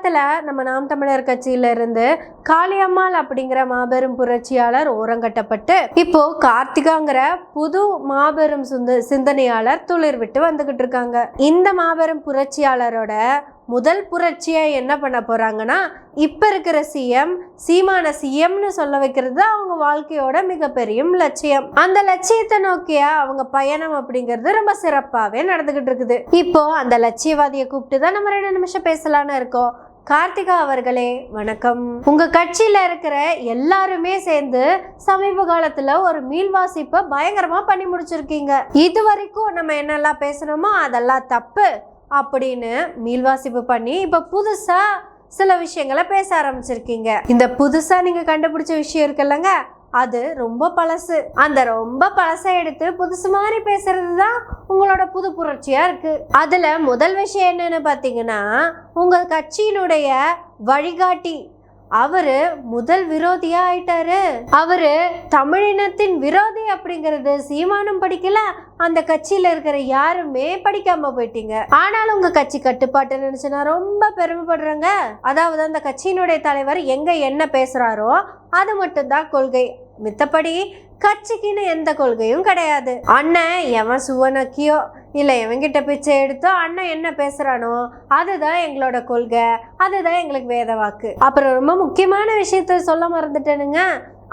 காலத்தில் நம்ம நாம் தமிழர் கட்சியிலிருந்து காளியம்மாள் அப்படிங்கிற மாபெரும் புரட்சியாளர் ஓரங்கட்டப்பட்டு இப்போ கார்த்திகாங்கிற புது மாபெரும் சுந்த சிந்தனையாளர் துளிர் விட்டு வந்துகிட்டு இருக்காங்க. இந்த மாபெரும் புரட்சியாளரோட முதல் புரட்சியை என்ன பண்ண போகிறாங்கன்னா இப்போ இருக்கிற சிஎம் சீமான சிஎம்னு சொல்ல வைக்கிறது அவங்க வாழ்க்கையோட மிகப்பெரிய லட்சியம். அந்த லட்சியத்தை நோக்கிய அவங்க பயணம் அப்படிங்கிறது ரொம்ப சிறப்பாகவே நடந்துக்கிட்டு இருக்குது. இப்போ அந்த லட்சியவாதியை கூப்பிட்டு தான் நம்ம ரெண்டு நிமிஷம் பேசலான்னு இருக்கோம். கார்த்திகா அவர்களே வணக்கம். உங்க கட்சியில இருக்கிற எல்லாருமே சேர்ந்து சமீப காலத்துல ஒரு மீள்வாசிப்பை பயங்கரமா பண்ணி முடிச்சிருக்கீங்க. இது வரைக்கும் நம்ம என்னெல்லாம் பேசணுமோ அதெல்லாம் தப்பு அப்படின்னு மீள்வாசிப்பு பண்ணி இப்போ புதுசா சில விஷயங்களை பேச ஆரம்பிச்சிருக்கீங்க. இந்த புதுசா நீங்க கண்டுபிடிச்ச விஷயம் இருக்குல்லங்க? அது ரொம்ப பழசு. அந்த ரொம்ப பழசை எடுத்து புதுசு மாதிரி பேசுறது தான் உங்களோட புது புரட்சியா இருக்கு. அதுல முதல் விஷயம் என்னன்னு பாத்தீங்கன்னா உங்கள் கட்சியினுடைய வழிகாட்டி அவரு முதல் விரோதியா ஆயிட்டாரு. அவரு தமிழினத்தின் விரோதி அப்படிங்கிறது சீமானும் படிக்கல அந்த கட்சியில இருக்கிற யாருமே படிக்காம போயிட்டீங்க. ஆனாலும் உங்க கட்சி கட்டுப்பாட்டு நினைச்சு நான் ரொம்ப பெருமைப்படுறேங்க. அதாவது அந்த கட்சியினுடைய தலைவர் எங்க என்ன பேசுறாரோ அது மட்டும்தான் கொள்கை. மித்தபடி கட்சிக்குன்னு எந்த கொள்கையும் கிடையாது. அண்ணன் எவன் சுவனக்கியோ இல்லை எவன்கிட்ட பிச்சை எடுத்தோ அண்ணன் என்ன பேசுறானோ அதுதான் எங்களோட கொள்கை. அதுதான் எங்களுக்கு வேத வாக்கு அப்புறம் ரொம்ப முக்கியமான விஷயத்த சொல்ல மறந்துட்டேனுங்க.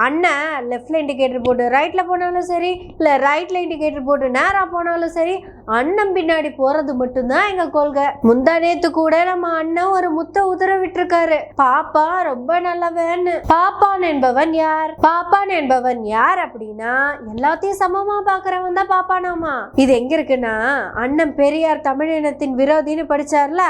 அண்ணன் லெஃப்டில் இண்டிகேட்டர் போட்டு ரைட்டில் போனாலும் சரி இல்லை ரைட்டில் இண்டிகேட்டர் போட்டு நேராக போனாலும் சரி அண்ணன் பின்னாடி போகிறது மட்டும்தான் எங்கள் கொள்கை. முந்தா நேற்று கூட நம்ம அண்ணன் ஒரு முத்த உதற விட்டுருக்காரு. பாப்பா ரொம்ப நல்லவன்னு. பாப்பான் என்பவன் யார்? பாப்பான் என்பவன் யார் அப்படின்னா எல்லாத்தையும் சமமாக பார்க்குறவன் தான் பாப்பானாமா. இது எங்கே இருக்குன்னா அண்ணன் பெரியார் தமிழினத்தின் விரோதின்னு படிச்சார்ல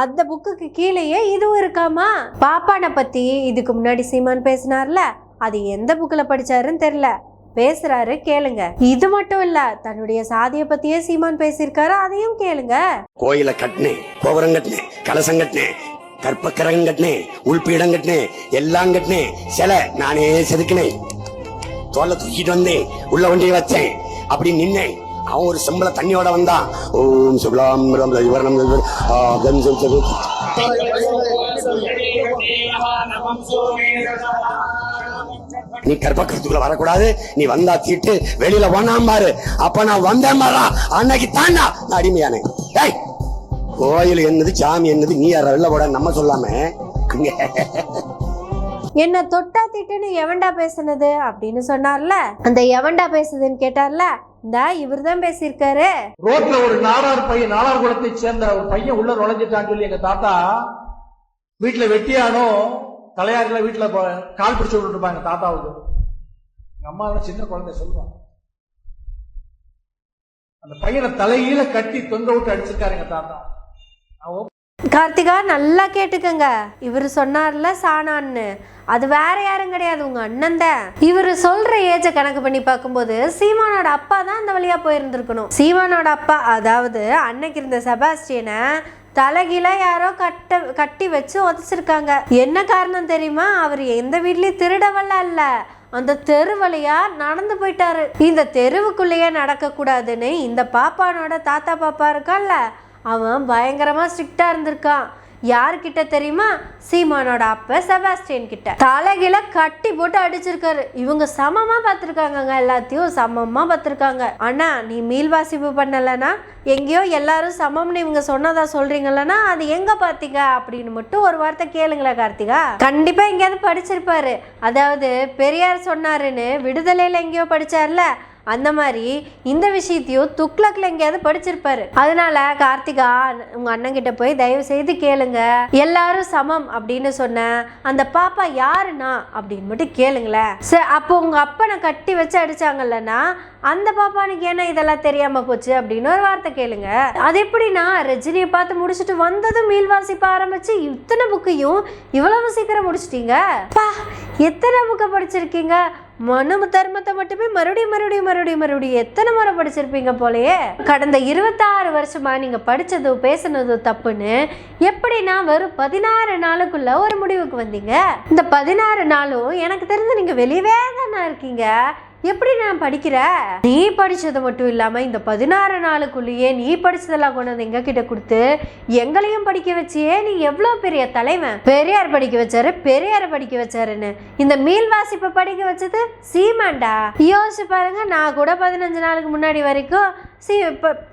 அந்த புக்குக்கு கீழேயே இதுவும் இருக்காமா? பாப்பானை பத்தி இதுக்கு முன்னாடி சீமான் பேசினார்ல அது எந்த புக்கில் படிச்சாருன்னு தெரியல. பேசுறாரு கேளுங்க. இது மட்டும் இல்ல தன்னுடைய சாதியை பத்தியே சீமான் பேசியிருக்காரு அதையும் கேளுங்க. கோயில கட்டினேன் கோபுரம் கட்டினேன் கலசம் கட்டினேன் கற்பக்கரகம் கட்டினேன் உள்பீடம் கட்டினேன் எல்லாம் கட்டினேன். சிலை நானே செதுக்கினேன். தோல்ல தூக்கிட்டு வந்தேன் உள்ள வண்டியை வச்சேன். அப்படி நின்னேன். அவன் ஒரு செம்பள தண்ணியோட வந்தான். ஓம் சுப்லாம் ரம் விவரணம் ஆகம். நீ கற்பக்கரத்துக்குள்ள வரக்கூடாது. நீ வந்தா தீட்டு வெளியில ஒண்ணாம் பாரு. அப்ப நான் வந்தேன் அன்னைக்கு தாண்டா. நான் அடிமையானேன் கோயில் என்னது சாமி என்னது நீ யார? வெளில போட நம்ம சொல்லாம. என்ன தொட்டா திட்டுன்னு எவன்டா பேசுனது அப்படின்னு சொன்னார்ல? அந்த எவன்டா பேசுதுன்னு கேட்டார்ல? இந்த இவர் தான் பேசியிருக்காரு. ரோட்ல ஒரு நாடார் பையன் நாடார் குலத்தை சேர்ந்த ஒரு பையன் உள்ள நுழைஞ்சிட்டான்னு சொல்லி எங்க தாத்தா வீட்டுல வெட்டியானோ தலையாரில வீட்டுல கால் பிடிச்சு விட்டுட்டு இருப்பாங்க தாத்தாவுக்கு. எங்க அம்மா சின்ன குழந்தை சொல்லுவாங்க அந்த பையனை தலையில கட்டி தொங்க விட்டு அடிச்சிருக்காருங்க தாத்தா. கார்த்திகா நல்லா கேட்டுக்கங்க. இவர் சொன்னார்ல சாணான்னு. அது வேற யாரும் கிடையாது உங்க அண்ணன் தான். இவர் சொல்ற ஏஜை கணக்கு பண்ணி பார்க்கும்போது சீமானோட அப்பா தான் அந்த வழியா போயிருந்திருக்கணும். சீமானோட அப்பா அதாவது அன்னைக்கு இருந்த செபாஸ்டியனை தலைகீழ யாரோ கட்ட கட்டி வச்சு உதச்சிருக்காங்க. என்ன காரணம் தெரியுமா? அவர் எந்த வீட்லயும் திருடவல்ல இல்ல. அந்த தெரு வழியா நடந்து போயிட்டாரு. இந்த தெருவுக்குள்ளேயே நடக்க கூடாதுன்னு இந்த பாப்பானோட தாத்தா பாப்பா இருக்கான்ல அவன் பயங்கரமா ஸ்ட்ரிக்டா இருந்திருக்கான். யார்கிட்ட தெரியுமா? சீமானோட அப்ப செபாஸ்டியன் கிட்ட. தலைகில கட்டி போட்டு அடிச்சிருக்காரு. இவங்க சமமா பார்த்துருக்காங்கங்க. எல்லாத்தையும் சமமா பார்த்துருக்காங்க. அண்ணா நீ மீள்வாசிப்பு பண்ணலனா எங்கேயோ எல்லாரும் சமம்னு இவங்க சொன்னதா சொல்றீங்களன்னா அது எங்க பார்த்தீங்க அப்படின்னு மட்டும் ஒரு வார்த்தை கேளுங்களேன் கார்த்திகா. கண்டிப்பா எங்கேயாவது படிச்சிருப்பாரு. அதாவது பெரியார் சொன்னாருன்னு விடுதலையில எங்கேயோ படிச்சார்ல. அந்த மாதிரி இந்த விஷயத்தையும் துக்ளக்ல எங்கேயாவது படிச்சிருப்பாரு. அதனால கார்த்திகா உங்க அண்ணன் கிட்ட போய் தயவு செய்து கேளுங்க. எல்லாரும் சமம் அப்படின்னு சொன்ன அந்த பாப்பா யாருன்னா அப்படின்னு மட்டும் கேளுங்களேன். சரி அப்போ உங்க அப்பனை கட்டி வச்சு அடிச்சாங்கல்லன்னா அந்த பாப்பானுக்கு ஏன்னா இதெல்லாம் தெரியாம போச்சு அப்படின்னு ஒரு வார்த்தை கேளுங்க. அது எப்படின்னா ரஜினியை பார்த்து முடிச்சுட்டு வந்ததும் மீள் வாசிப்ப ஆரம்பிச்சு இத்தனை புக்கையும் இவ்வளவு சீக்கிரம் முடிச்சிட்டீங்க? பா எத்தனை புக்கை படிச்சிருக்கீங்க? மனு தர்மத்தை மட்டுமே மறுபடியும் மறுபடியும் மறுபடியும் மறுபடியும் எத்தனை முறை படிச்சிருப்பீங்க போலயே? கடந்த இருபத்தாறு வருஷமா நீங்க படிச்சதோ பேசுனதோ தப்புன்னு எப்படின்னா வெறும் பதினாறு நாளுக்குள்ள ஒரு முடிவுக்கு வந்தீங்க? இந்த பதினாறு நாளும் எனக்கு தெரிஞ்சு நீங்க வெளியவே தானே இருக்கீங்க. எப்படி நான் படிக்கிற? நீ படிச்சது மட்டும் இல்லாமல் இந்த பதினாறு நாளுக்குள்ளேயே நீ படிச்சதெல்லாம் கொண்டு வந்து எங்ககிட்ட கொடுத்து எங்களையும் படிக்க வச்சியே? நீ எவ்வளோ பெரிய தலைவன்? பெரியார் படிக்க வச்சாரு பெரியார் படிக்க வச்சாருன்னு. இந்த மீள் வாசிப்பை படிக்க வச்சது சீமாண்டா யோசிச்சு பாருங்க நான் கூட பதினஞ்சு நாளுக்கு முன்னாடி வரைக்கும் சி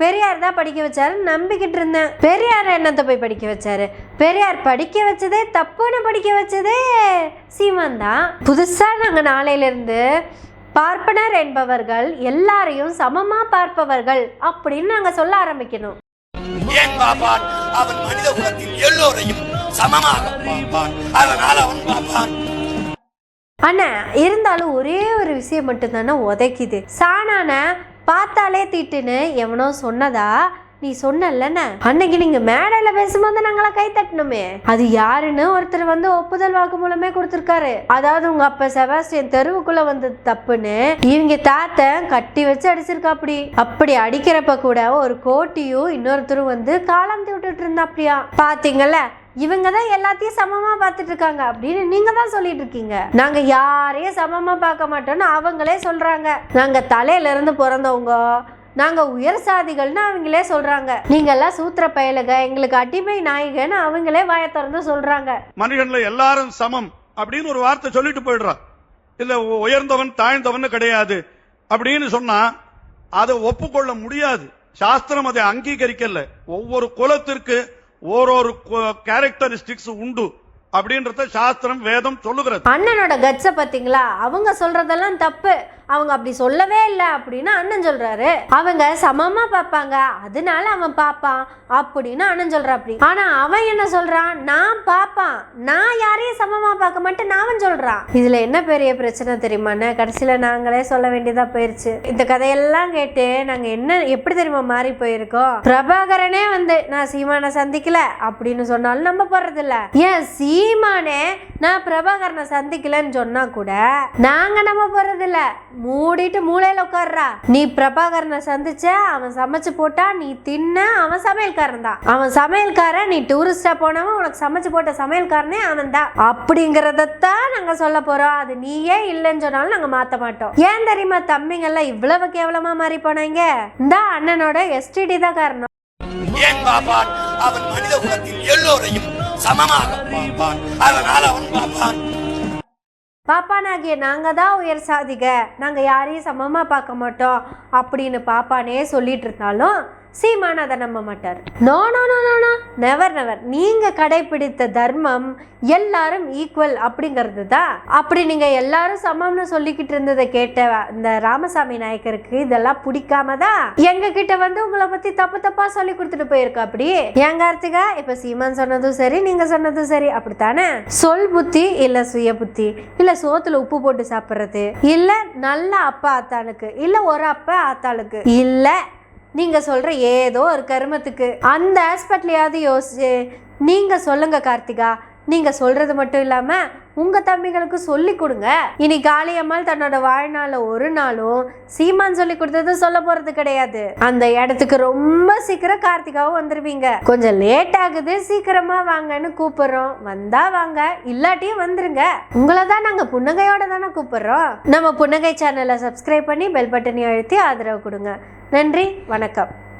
பெரியார் தான் படிக்க வச்சாருன்னு நம்பிக்கிட்டு இருந்தேன். பெரியார் என்னத்தை போய் படிக்க வச்சாரு? பெரியார் படிக்க வச்சதே தப்புன்னு படிக்க வச்சதே சீமான் தான். புதுசாக நாங்கள் நாளையிலேருந்து பார்ப்பனர் என்பவர்கள் எல்லாரையும் சமமா பார்ப்பவர்கள் அப்படின்னு நாங்க சொல்ல ஆரம்பிக்கணும். ஏன் பார்ப்பான் அவன் மனித குலத்தில் எல்லோரையும் சமமாக பார்ப்பான். அதனால் அவன் பார்ப்பான் அண்ணா இருந்தாலும் ஒரே ஒரு விஷயம் மட்டும்தானே உதைக்குது. சாணான பார்த்தாலே தீட்டுன்னு எவனோ சொன்னதா? நீ சொன்னல்லண்ணே. அன்னைக்கு நீங்க மேடையில பேசும்போது நாங்களா கை தட்டணுமே அது யாருன்னு ஒருத்தர் வந்து ஒப்புதல் வாக்கு மூலமே கொடுத்துருக்காரு. அதாவது உங்க அப்பா செபாஸ்டியன் தெருவுக்குள்ள வந்தது தப்புன்னு இவங்க தாத்த கட்டி வச்சு அடிச்சிருக்கா அப்படி அப்படி அடிக்கிறப்ப கூட ஒரு கோட்டியும் இன்னொருத்தரும் வந்து காலம் விட்டுட்டு இருந்தா அப்படியா பாத்தீங்கல்ல இவங்க தான் எல்லாத்தையும் சமமா பார்த்துட்டு இருக்காங்க அப்படின்னு நீங்க தான் சொல்லிட்டு இருக்கீங்க. நாங்க யாரையும் சமமா பார்க்க மாட்டோம்னு அவங்களே சொல்றாங்க. நாங்க தலையில இருந்து பிறந்தவங்க நாங்க உயர் சாதிகள்னு அவங்களே சொல்றாங்க. நீங்க எல்லாம் சூத்திர பயலுக எங்களுக்கு அடிமை நாயகன்னு அவங்களே வாயை திறந்து சொல்றாங்க. மனிதன்ல எல்லாரும் சமம் அப்படின்னு ஒரு வார்த்தை சொல்லிட்டு போயிடுறான் இல்ல உயர்ந்தவன் தாழ்ந்தவன் கிடையாது அப்படின்னு சொன்னா அதை ஒப்புக்கொள்ள முடியாது. சாஸ்திரம் அதை அங்கீகரிக்கல. ஒவ்வொரு குலத்திற்கு ஓரொரு கேரக்டரிஸ்டிக்ஸ் உண்டு அப்படின்றத சாஸ்திரம் வேதம் சொல்லுகிறது. அண்ணனோட கட்ஸை பார்த்தீங்களா அவங்க சொல்றதெல்லாம் தப்பு. அவங்க அப்படி சொல்லவே இல்லை அப்படின்னு அண்ணன் சொல்றாரு. அவங்க சமமா பார்ப்பாங்க. அதனால அவன் பார்ப்பான் அப்படின்னு அண்ணன் சொல்றாப்படி ஆனா அவன் என்ன சொல்றான்? நான் பார்ப்பான். நான் யாரையும் சமமா பார்க்க மாட்டேன் அவன் சொல்றான். இதுல என்ன பெரிய பிரச்சனை தெரியுமாண்ணே கடைசியில நாங்களே சொல்ல வேண்டியதா போயிருச்சு. இந்த கதையெல்லாம் கேட்டு நாங்க என்ன எப்படி தெரியுமா மாறி போயிருக்கோம்? பிரபாகரனே வந்து நான் சீமானை சந்திக்கல அப்படின்னு சொன்னாலும் நம்ப போறது இல்ல ஏன் சீமானே நான் பிரபாகரனை சந்திக்கலன்னு சொன்னா கூட நாங்க நம்ப போறது இல்ல மூடிட்டு மூளையில் உட்கார்றா. நீ பிரபாகரனை சந்திச்ச அவன் சமைச்சு போட்டா நீ தின்ன அவன் சமையல்காரன் தான். அவன் சமையல்காரன் நீ டூரிஸ்டா போனவன் உனக்கு சமைச்சு போட்ட சமையல்காரனே அவன் தான். அப்படிங்கறதத்தான் நாங்க சொல்ல போறோம். அது நீயே இல்லைன்னு சொன்னாலும் நாங்க மாத்த மாட்டோம். ஏன் தெரியுமா தம்பிங்கெல்லாம் இவ்வளவு கேவலமா மாறி போனாங்க? இந்த அண்ணனோட எஸ்டிடி தான் காரணம். ஏன் பாப்பான்? அவன் மனித குலத்தில் எல்லோரையும் சமமாக பார்ப்பான். அதனால் அவன் பார்ப்பான் பாப்பானாகிய நாங்கள் தான் உயர் சாதிக. நாங்கள் யாரையும் சமமாக பார்க்க மாட்டோம். அப்படின்னு பாப்பானே சொல்லிட்டு இருந்தாலும் சீமான் அதை நம்ப மாட்டார். No no no no no never never நீங்க கடைபிடித்த தர்மம் எல்லாரும் ஈக்குவல் அப்படிங்கிறது தான். அப்படி நீங்க எல்லாரும் சமம்னு சொல்லிக்கிட்டு இருந்ததை கேட்ட இந்த ராமசாமி நாயக்கருக்கு இதெல்லாம் பிடிக்காம தான் எங்க கிட்ட வந்து உங்களை பத்தி தப்பு தப்பா சொல்லி கொடுத்துட்டு போயிருக்கா அப்படி? ஏன் கார்த்திகா? இப்போ சீமான் சொன்னதும் சரி நீங்க சொன்னதும் சரி. அப்படித்தானே? சொல் புத்தி இல்லை சுய புத்தி. இல்லை சோத்துல உப்பு போட்டு சாப்பிட்றது. இல்லை நல்ல அப்பா ஆத்தாளுக்கு. இல்லை ஒரு அப்பா ஆத்தாளுக்கு. இல்லை நீங்கள் சொல்கிற ஏதோ ஒரு கருமத்துக்கு. அந்த ஆஸ்பெக்ட்லையாவது யோசிச்சு நீங்கள் சொல்லுங்கள் கார்த்திகா. நீங்கள் சொல்கிறது மட்டும் இல்லாமல் உங்கள் தம்பிகளுக்கு சொல்லி கொடுங்க. இனி காளியம்மாள் தன்னோட வாழ்நாளில் ஒரு நாளும் சீமான் சொல்லி கொடுத்தது சொல்ல போகிறது கிடையாது. அந்த இடத்துக்கு ரொம்ப சீக்கிரம் கார்த்திகாவும் வந்துடுவீங்க கொஞ்சம் லேட் ஆகுது சீக்கிரமாக வாங்கன்னு கூப்பிட்றோம். வந்தால் வாங்க இல்லாட்டியும் வந்துருங்க. உங்களை தான் நாங்கள் புன்னகையோட தானே கூப்பிட்றோம். நம்ம புன்னகை சேனலை சப்ஸ்கிரைப் பண்ணி பெல் பட்டனை அழுத்தி ஆதரவு கொடுங்க. நன்றி வணக்கம்.